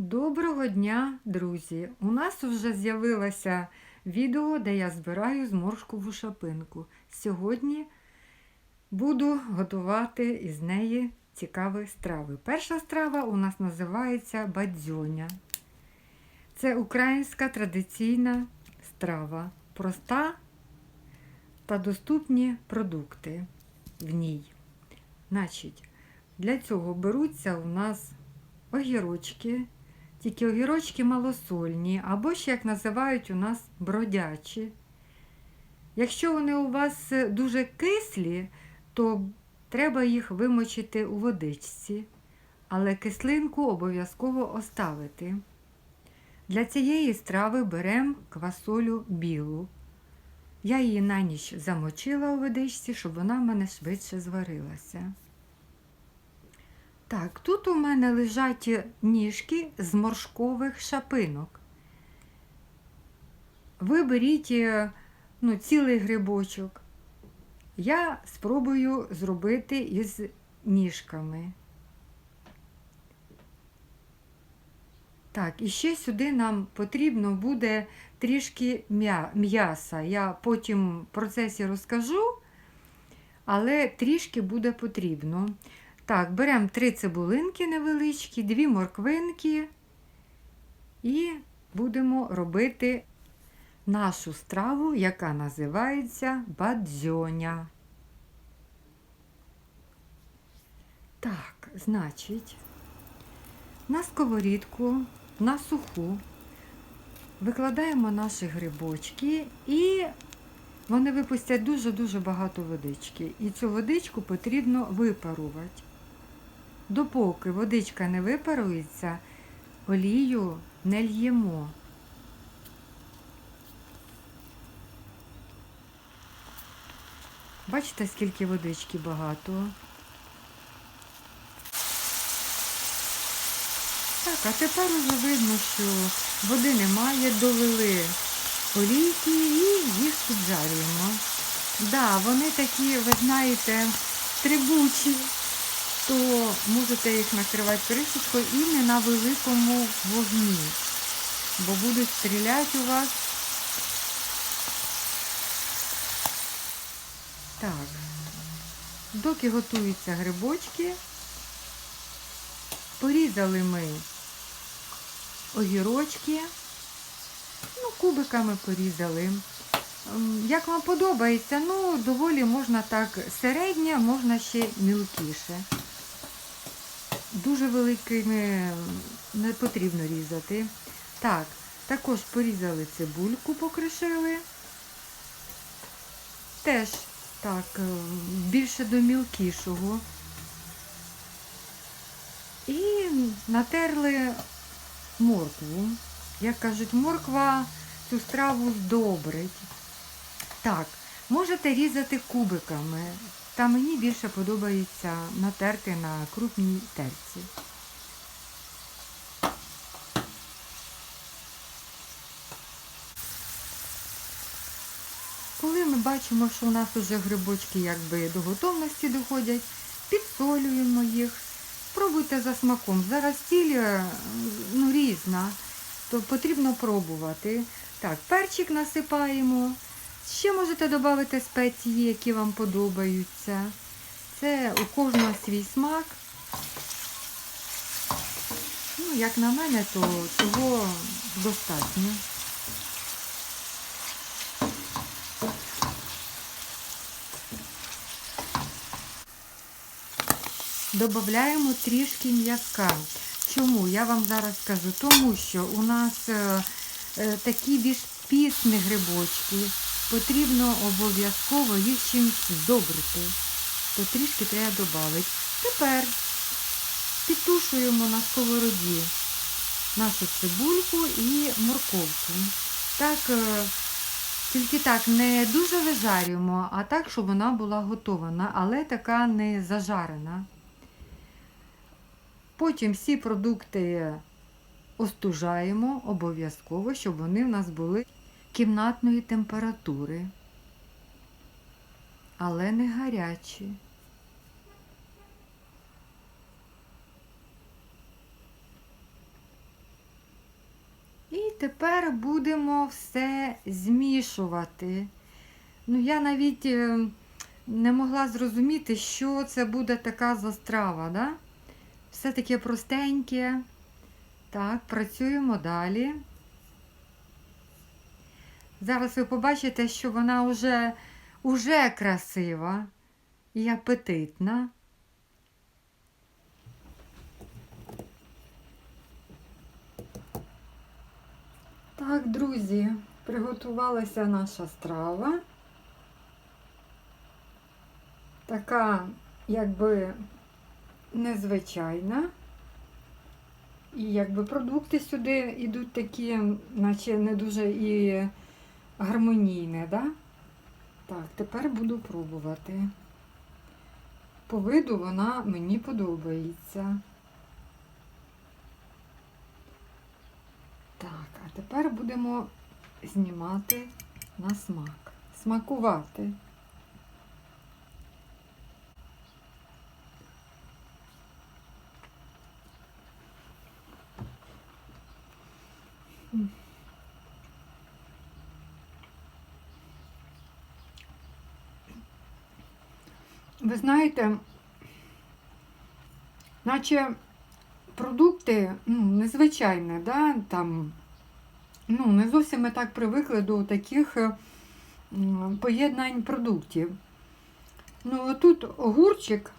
Доброго дня, друзі! У нас вже з'явилося відео, де я збираю зморшкову шапинку. Сьогодні буду готувати із неї цікаві страви. Перша страва у нас називається бадзьоня. Це українська традиційна страва, проста та доступні продукти в ній. Значить, для цього беруться у нас огірочки, тільки огірочки малосольні, або ще, як називають у нас, бродячі. Якщо вони у вас дуже кислі, то треба їх вимочити у водичці, але кислинку обов'язково оставити. Для цієї страви беремо квасолю білу. Я її на ніч замочила у водичці, щоб вона в мене швидше зварилася. Так, тут у мене лежать ніжки з моршкових шапинок. Ви беріть е, ну, цілий грибочок. Я спробую зробити із ніжками. Так, і ще сюди нам потрібно буде трішки м'яса. Я потім в процесі розкажу, але трішки буде потрібно. Так, беремо три цибулинки невеличкі, дві морквинки і будемо робити нашу страву, яка називається бадзьоня. Так, значить, на сковорідку, на суху викладаємо наші грибочки і вони випустять дуже-дуже багато водички. І цю водичку потрібно випарувати. Допоки водичка не випарується, олію не л'ємо. Бачите, скільки водички багато. Так, а тепер уже видно, що води немає, довели олійки і їх піджарюємо. Да, вони такі, ви знаєте, трибучі то можете їх накривати кришечкою і не на великому вогні, бо будуть стріляти у вас. Так, доки готуються грибочки, порізали ми огірочки, ну, кубиками порізали. Як вам подобається, ну, доволі можна так середнє, можна ще мілкіше. Дуже великими не потрібно різати. Так, також порізали цибульку, покришили. Теж так, е, більше до мілкішого. І натерли моркву. Як кажуть, морква цю страву здобрить. Так, можете різати кубиками. Та мені більше подобається натерти на крупній терці. Коли ми бачимо, що у нас вже грибочки якби до готовності доходять, підсолюємо їх. Спробуйте за смаком. Зараз ціль е, ну, різна, то потрібно пробувати. Так, перчик насипаємо. Ще можете додати спеції, які вам подобаються. Це у кожного свій смак. Ну, як на мене, то цього достатньо. Додаємо трішки м'яка. Чому? Я вам зараз скажу. Тому що у нас е, е, такі більш пісні грибочки потрібно обов'язково їх чимось здобрити, то трішки треба додати. Тепер підтушуємо на сковороді нашу цибульку і морковку. Так, е, тільки так не дуже вижарюємо, а так, щоб вона була готована, але така не зажарена. Потім всі продукти остужаємо обов'язково, щоб вони в нас були кімнатної температури, але не гарячі. І тепер будемо все змішувати. Ну, я навіть е, не могла зрозуміти, що це буде така за страва. Да? Все таке простеньке. Так, працюємо далі. Зараз ви побачите, що вона вже, уже красива і апетитна. Так, друзі, приготувалася наша страва. Така, якби незвичайна. І якби продукти сюди йдуть такі, наче не дуже і гармонійне, да? Так, тепер буду пробувати. По виду вона мені подобається. Так, а тепер будемо знімати на смак. Смакувати. Ви знаєте, наче продукти ну, незвичайні, да? там, ну, не зовсім ми так привикли до таких е, поєднань продуктів. Ну, тут огурчик,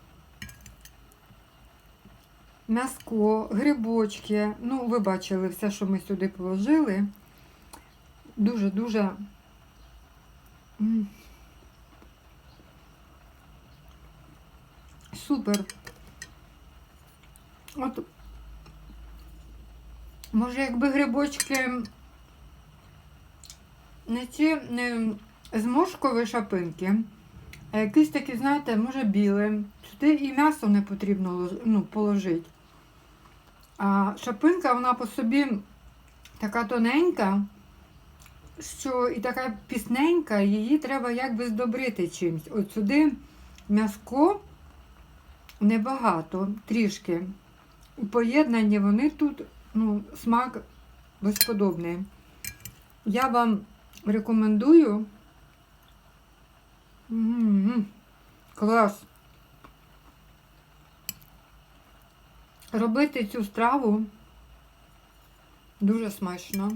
м'яско, грибочки. Ну, ви бачили все, що ми сюди положили. Дуже-дуже. Супер. От, може, якби грибочки не ці не зморшкові шапинки, а якісь такі, знаєте, може біле. Сюди і м'ясо не потрібно ну, положити. А шапинка, вона по собі така тоненька, що і така пісненька, її треба якби здобрити чимось. От сюди м'яско небагато, трішки. У поєднанні вони тут, ну, смак безподобний. Я вам рекомендую. М, Клас. Робити цю страву дуже смачно.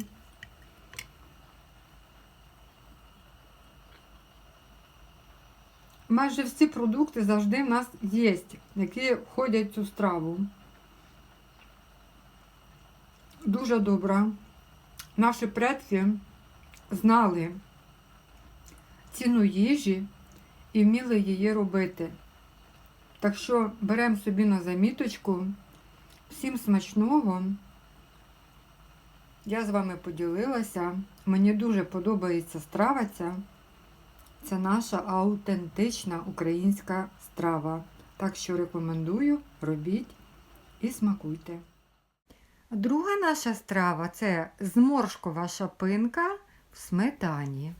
Майже всі продукти завжди в нас є, які входять в цю страву. Дуже добра. Наші предки знали ціну їжі і вміли її робити. Так що беремо собі на заміточку. Всім смачного. Я з вами поділилася. Мені дуже подобається страва ця. Це наша аутентична українська страва. Так що рекомендую, робіть і смакуйте. Друга наша страва це зморшкова шапинка в сметані.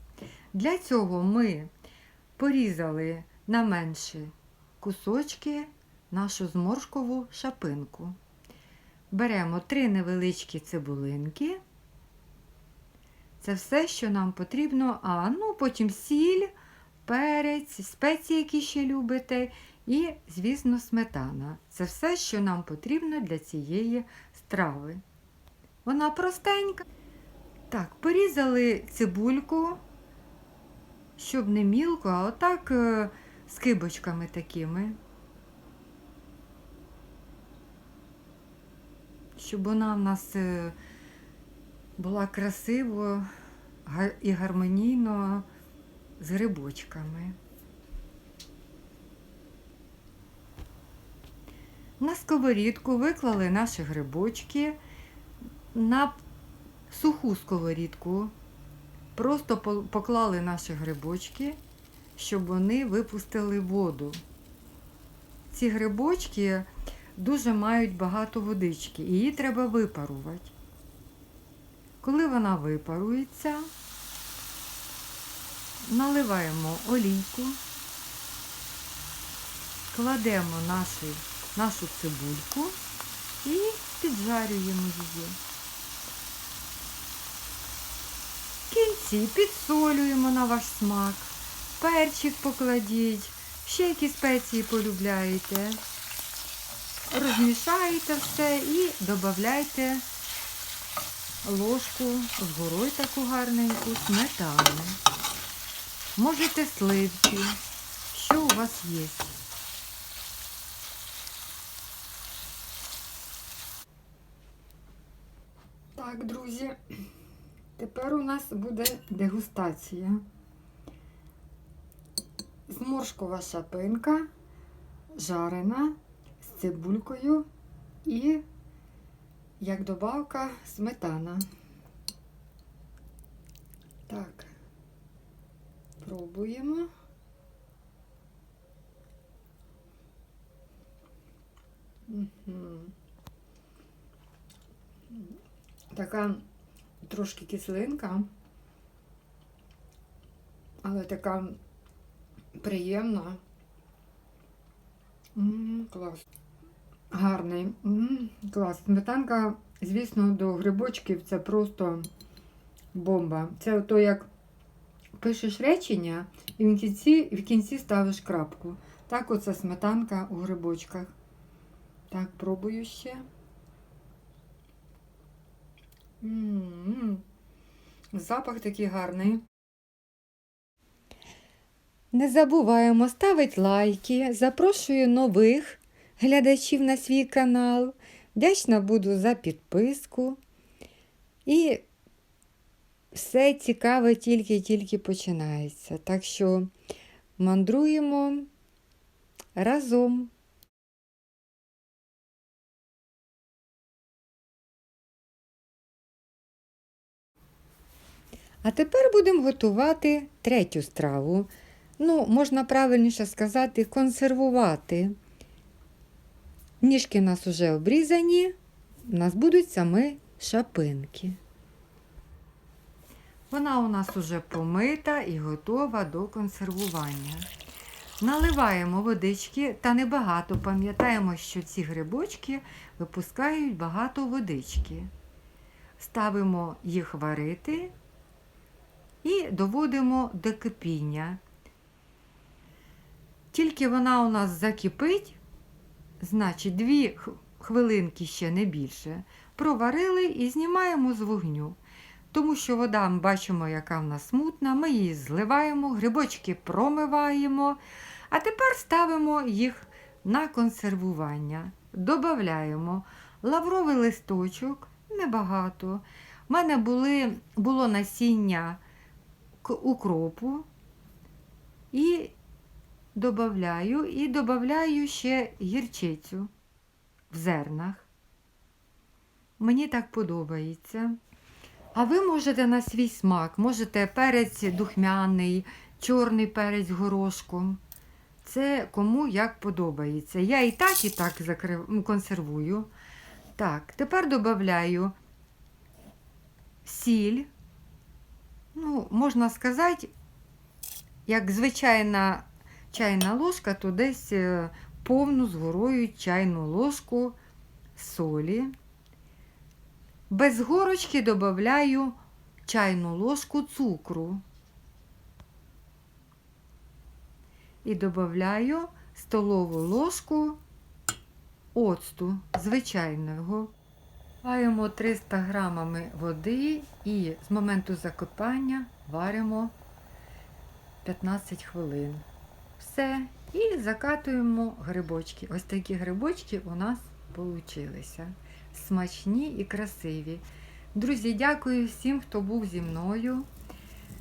Для цього ми порізали на менші кусочки нашу зморшкову шапинку. Беремо три невеличкі цибулинки. Це все, що нам потрібно. А ну потім сіль, перець, спеції, які ще любите, і, звісно, сметана. Це все, що нам потрібно для цієї страви. Вона простенька. Так, порізали цибульку, щоб не мілко, а отак е, з кибочками такими. Щоб вона в нас е, була красиво і гармонійно з грибочками. На сковорідку виклали наші грибочки на суху сковорідку. Просто поклали наші грибочки, щоб вони випустили воду. Ці грибочки дуже мають багато водички, її треба випарувати. Коли вона випарується, наливаємо олійку, кладемо наші, нашу цибульку і піджарюємо її. спеції підсолюємо на ваш смак, перчик покладіть, ще які спеції полюбляєте. Розмішаєте все і додавайте ложку з горою таку гарненьку сметани. Можете сливки, що у вас є. Так, друзі, тепер у нас буде дегустація. Зморшкова шапинка, жарена з цибулькою і, як добавка, сметана. Так, пробуємо. Угу. Така трошки кислинка, але така приємна. М, клас. Гарний. М, клас. Сметанка, звісно, до грибочків це просто бомба. Це ото як пишеш речення і в кінці, в кінці ставиш крапку. Так оце сметанка у грибочках. Так, пробую ще. М-м-м. Запах такий гарний. Не забуваємо ставити лайки. Запрошую нових глядачів на свій канал. Вдячна буду за підписку. І все цікаве тільки-тільки починається. Так що мандруємо разом. А тепер будемо готувати третю страву. Ну, можна правильніше сказати, консервувати. Ніжки у нас вже обрізані, у нас будуть саме шапинки. Вона у нас уже помита і готова до консервування. Наливаємо водички та небагато. Пам'ятаємо, що ці грибочки випускають багато водички. Ставимо їх варити і доводимо до кипіння. Тільки вона у нас закипить, значить, дві хвилинки ще не більше, проварили і знімаємо з вогню. Тому що вода, ми бачимо, яка в нас смутна, ми її зливаємо, грибочки промиваємо, а тепер ставимо їх на консервування. Добавляємо лавровий листочок, небагато. У мене були, було насіння укропу і додаю, і додаю ще гірчицю в зернах. Мені так подобається. А ви можете на свій смак, можете перець духмяний, чорний перець горошком. Це кому як подобається. Я і так, і так закрив... консервую. Так, тепер додаю сіль. Ну, можна сказати, як звичайна чайна ложка, то десь е, повну з горою чайну ложку солі. Без горочки додаю чайну ложку цукру. І додаю столову ложку оцту звичайного. Ваємо 300 грамами води і з моменту закипання варимо 15 хвилин. Все. І закатуємо грибочки. Ось такі грибочки у нас получилися. Смачні і красиві. Друзі, дякую всім, хто був зі мною.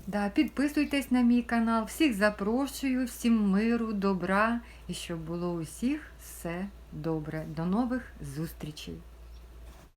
Да, Підписуйтесь на мій канал. Всіх запрошую, всім миру, добра і щоб було у всіх все добре. До нових зустрічей!